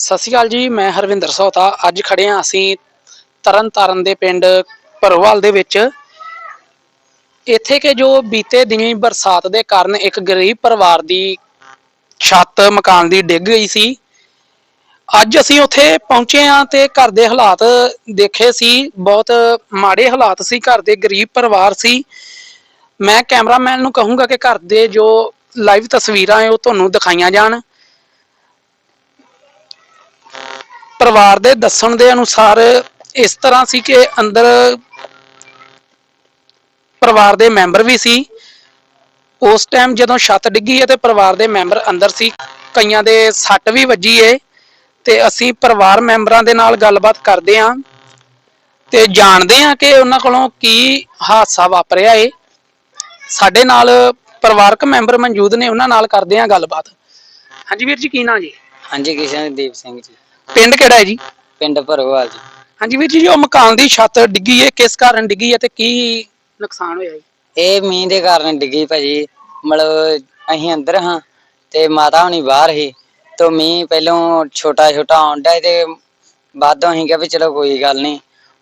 ਸਤਿ ਸ਼੍ਰੀ ਅਕਾਲ ਜੀ, ਮੈਂ ਹਰਵਿੰਦਰ ਸੋਤਾ ਅੱਜ ਖੜੇ ਹਾਂ ਅਸੀਂ ਤਰਨਤਾਰਨ ਦੇ ਪਿੰਡ ਭਰਵਾਲ ਦੇ ਵਿੱਚ। ਇੱਥੇ ਕਿ ਜੋ ਬੀਤੇ ਦਿਨੀ ਬਰਸਾਤ ਦੇ ਕਾਰਨ ਇੱਕ ਗਰੀਬ ਪਰਿਵਾਰ ਦੀ ਛੱਤ, ਮਕਾਨ ਦੀ ਡਿੱਗ ਗਈ ਸੀ। ਅੱਜ ਅਸੀਂ ਉੱਥੇ ਪਹੁੰਚੇ ਹਾਂ ਤੇ ਘਰ ਦੇ ਹਾਲਾਤ ਦੇਖੇ ਸੀ। ਬਹੁਤ ਮਾੜੇ ਹਾਲਾਤ ਸੀ, ਘਰ ਦੇ ਗਰੀਬ ਪਰਿਵਾਰ ਸੀ। ਮੈਂ ਕੈਮਰਾਮੈਨ ਨੂੰ ਕਹੂੰਗਾ ਕਿ ਘਰ ਦੇ ਜੋ ਲਾਈਵ ਤਸਵੀਰਾਂ ਹੈ, ਉਹ ਤੁਹਾਨੂੰ ਦਿਖਾਈਆਂ ਜਾਣ। ਪਰਿਵਾਰ ਦੇ ਦੱਸਣ ਦੇ ਅਨੁਸਾਰ ਇਸ ਤਰ੍ਹਾਂ ਸੀ ਕਿ ਅੰਦਰ ਪਰਿਵਾਰ ਦੇ ਮੈਂਬਰ ਵੀ ਸੀ। ਉਸ ਟਾਈਮ ਜਦੋਂ ਛੱਤ ਡਿੱਗੀ ਹੈ ਤੇ ਪਰਿਵਾਰ ਦੇ ਮੈਂਬਰ ਅੰਦਰ ਸੀ। ਕਈਆਂ ਦੇ ਸੱਟ ਵੀ ਵੱਜੀ ਏ ਤੇ ਅਸੀਂ ਪਰਿਵਾਰ ਮੈਂਬਰਾਂ ਦੇ ਨਾਲ ਗੱਲਬਾਤ ਕਰਦੇ ਹਾਂ ਤੇ ਜਾਣਦੇ ਹਾਂ ਕਿ ਉਹਨਾਂ ਕੋਲੋਂ ਕੀ ਹਾਦਸਾ ਵਾਪਰਿਆ ਏ। ਸਾਡੇ ਨਾਲ ਪਰਿਵਾਰਕ ਮੈਂਬਰ ਮੌਜੂਦ ਨੇ, ਉਹਨਾਂ ਨਾਲ ਕਰਦੇ ਹਾਂ ਗੱਲਬਾਤ। ਹਾਂਜੀ ਵੀਰ ਜੀ, ਕੀ ਨਾਂ ਜੀ? ਹਾਂਜੀ ਕਿਸ਼ਨਦੀਪ ਸਿੰਘ ਜੀ। ਪਿੰਡ ਕਿਹੜਾ ਹੈ ਜੀ? ਪਿੰਡ ਭਰੋਵਾਲ ਜੀ। ਹਾਂਜੀ ਵੀਰ ਜੀ ਜੋ ਮਕਾਨ ਦੀ ਛੱਤ ਡਿੱਗੀ ਹੈ ਕਿਸ ਕਾਰਨ ਡਿੱਗੀ ਹੈ ਤੇ ਕੀ ਨੁਕਸਾਨ ਹੋਇਆ ਜੀ? ਇਹ ਮੀਂਹ ਦੇ ਕਾਰਨ ਡਿੱਗੀ ਭਾਜੀ। ਮਤਲਬ ਅਸੀਂ ਅੰਦਰ ਹਾਂ ਤੇ ਮਾਤਾ ਹੁਣੀ ਬਾਹਰ ਸੀ। ਤੇ ਮੀਂਹ ਪਹਿਲੋਂ ਛੋਟਾ ਛੋਟਾ ਆਉਂਦਾ ਤੇ ਬਾਅਦੋਂ ਅਸੀਂ ਕਿਹਾ ਵੀ ਚਲੋ ਕੋਈ ਗੱਲ ਨਹੀਂ।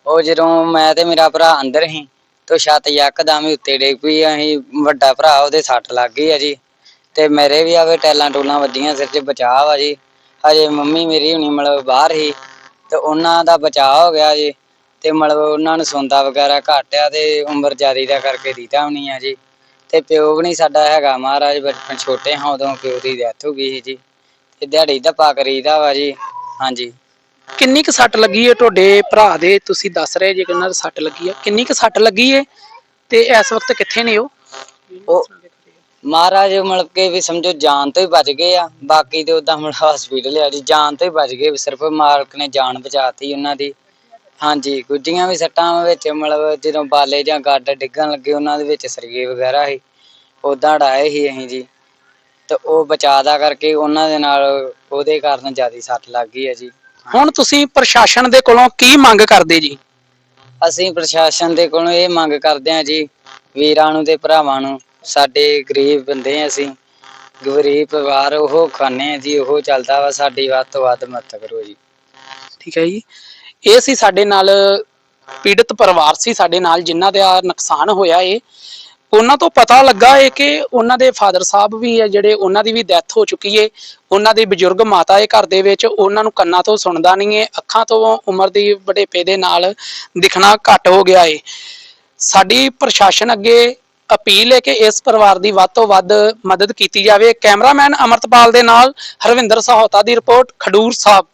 ਉਹ ਜਦੋਂ ਮੈਂ ਤੇ ਮੇਰਾ ਭਰਾ ਅੰਦਰ ਸੀ ਤੇ ਛੱਤ ਯਕਦਮ ਹੀ ਉੱਤੇ ਡਿੱਗ ਪਈ ਅਸੀਂ ਵੱਡਾ ਭਰਾ ਉਹਦੇ ਸੱਟ ਲੱਗ ਗਈ ਆ ਜੀ। ਤੇ ਮੇਰੇ ਵੀ ਆਵੇ ਟੈਲਾਂ ਟੂਲਾਂ ਵੱਜੀਆਂ ਸਿਰ 'ਚ ਬਚਾਅ ਵਾ ਜੀ। ਹਜੇ ਮੰਮੀ ਮੇਰੀ ਹੁਣੀ ਮਤਲਬ ਬਾਹਰ ਸੀ ਤੇ ਉਹਨਾਂ ਦਾ ਬਚਾਅ ਹੋ ਗਿਆ ਜੀ ਤੇ ਮਤਲਬ ਉਹਨਾਂ ਨੂੰ ਸੌਂਦਾ ਵਗੈਰਾ ਘੱਟ ਆ ਤੇ ਉਮਰ ਜ਼ਿਆਦੀ ਦਾ ਕਰਕੇ ਵੀ ਨਹੀਂ ਆ ਜੀ। ਤੇ ਪਿਓ ਵੀ ਨਹੀਂ ਸਾਡਾ ਹੈਗਾ ਮਹਾਰਾਜ ਬਚਪਨ ਛੋਟੇ ਹਾਂ ਉਦੋਂ ਪਿਓ ਦੀ ਡੈਥ ਹੋ ਗਈ ਸੀ ਜੀ। ਤੇ ਦਿਹਾੜੀ ਦਾ ਪਾ ਕਰੀਦਾ ਵਾ ਜੀ ਹਾਂਜੀ। ਕਿੰਨੀ ਕੁ ਸੱਟ ਲੱਗੀ ਹੈ ਤੁਹਾਡੇ ਭਰਾ ਦੇ? ਤੁਸੀਂ ਦੱਸ ਰਹੇ ਜੇ ਕਿ ਉਹਨਾਂ ਦੇ ਸੱਟ ਲੱਗੀ ਹੈ ਕਿੰਨੀ ਕੁ ਸੱਟ ਲੱਗੀ ਹੈ ਤੇ ਇਸ ਵਕਤ ਕਿੱਥੇ ਨੇ ਉਹ? ਉਹ ਮਹਾਰਾਜ ਮਤਲਬ ਕਿ ਵੀ ਸਮਝੋ ਜਾਨ ਤੋਂ ਹੀ ਬਚ ਗਏ ਆ ਬਾਕੀ ਤੇ ਉਦਾਂ ਮਤਲਬ ਹਸਪੀਟਲ ਆ ਜੀ ਜਾਨ ਤੋਂ ਹੀ ਬਚ ਗਏ ਸਿਰਫ ਮਾਲਕ ਨੇ ਜਾਨ ਬਚਾਤੀ ਉਹਨਾਂ ਦੀ। ਹਾਂਜੀ ਗੁੱਜੀਆਂ ਵੀ ਸੱਟਾਂ ਵਿੱਚ ਮਤਲਬ ਜਦੋਂ ਬਾਲੇ ਜਾਂ ਗੱਡ ਡਿੱਗਣ ਲੱਗੇ ਉਹਨਾਂ ਦੇ ਵਿੱਚ ਸਰਗੇ ਵਗੈਰਾ ਸੀ ਉਦਾਂ ਡਾਏ ਸੀ ਅਸੀਂ ਜੀ। ਤੇ ਉਹ ਬਚਾ ਦਾ ਕਰਕੇ ਉਹਨਾਂ ਦੇ ਨਾਲ ਉਹਦੇ ਕਾਰਨ ਜ਼ਿਆਦਾ ਸੱਟ ਲੱਗ ਗਈ ਹੈ ਜੀ। ਹੁਣ ਤੁਸੀਂ ਪ੍ਰਸ਼ਾਸਨ ਦੇ ਕੋਲੋਂ ਕੀ ਮੰਗ ਕਰਦੇ ਜੀ? ਅਸੀਂ ਪ੍ਰਸ਼ਾਸਨ ਦੇ ਕੋਲੋਂ ਇਹ ਮੰਗ ਕਰਦੇ ਹਾਂ ਜੀ ਵੀਰਾਂ ਨੂੰ ਤੇ ਭਰਾਵਾਂ ਨੂੰ ਸਾਡੇ ਗਰੀਬ ਬੰਦੇ ਹਾਂ ਅਸੀਂ, ਗਰੀਬ ਪਰਿਵਾਰ ਉਹ ਖਾਣੇ ਆ ਜੀ, ਉਹ ਚੱਲਦਾ ਵਾ ਸਾਡੀ ਵੱਧ ਤੋਂ ਵੱਧ ਮਦਦ ਕਰੋ ਜੀ। ਠੀਕ ਹੈ ਜੀ? ਇਹ ਸੀ ਸਾਡੇ ਨਾਲ, ਪੀੜਤ ਪਰਿਵਾਰ ਸੀ ਸਾਡੇ ਨਾਲ, ਜਿਨ੍ਹਾਂ ਦਾ ਨੁਕਸਾਨ ਹੋਇਆ ਏ ਉਹਨਾਂ ਤੋਂ ਪਤਾ ਲੱਗਾ ਏ ਕਿ ਉਹਨਾਂ ਦੇ ਫਾਦਰ ਸਾਹਿਬ ਵੀ ਹੈ ਜਿਹੜੇ ਉਹਨਾਂ ਦੀ ਵੀ ਡੈਥ ਹੋ ਚੁੱਕੀ ਏ। ਉਹਨਾਂ ਦੇ ਬਜ਼ੁਰਗ ਮਾਤਾ ਏ ਘਰ ਦੇ ਵਿੱਚ ਉਹਨਾਂ ਨੂੰ ਕੰਨਾਂ ਤੋਂ ਸੁਣਦਾ ਨਹੀਂ ਏ, ਅੱਖਾਂ ਤੋਂ ਉਮਰ ਦੀ ਵਡੇਪੇ ਦੇ ਨਾਲ ਦਿਖਣਾ ਘੱਟ ਹੋ ਗਿਆ ਏ। ਸਾਡੀ ਪ੍ਰਸ਼ਾਸਨ ਅੱਗੇ ਅਪੀਲ ਹੈ ਕਿ ਇਸ ਪਰਿਵਾਰ ਦੀ ਵੱਧ ਤੋਂ ਵੱਧ ਮਦਦ ਕੀਤੀ ਜਾਵੇ। ਕੈਮਰਾਮੈਨ ਅਮਰਤਪਾਲ ਦੇ ਨਾਲ ਹਰਵਿੰਦਰ ਸਹੋਤਾ ਦੀ ਰਿਪੋਰਟ ਖਡੂਰ ਸਾਹਿਬ।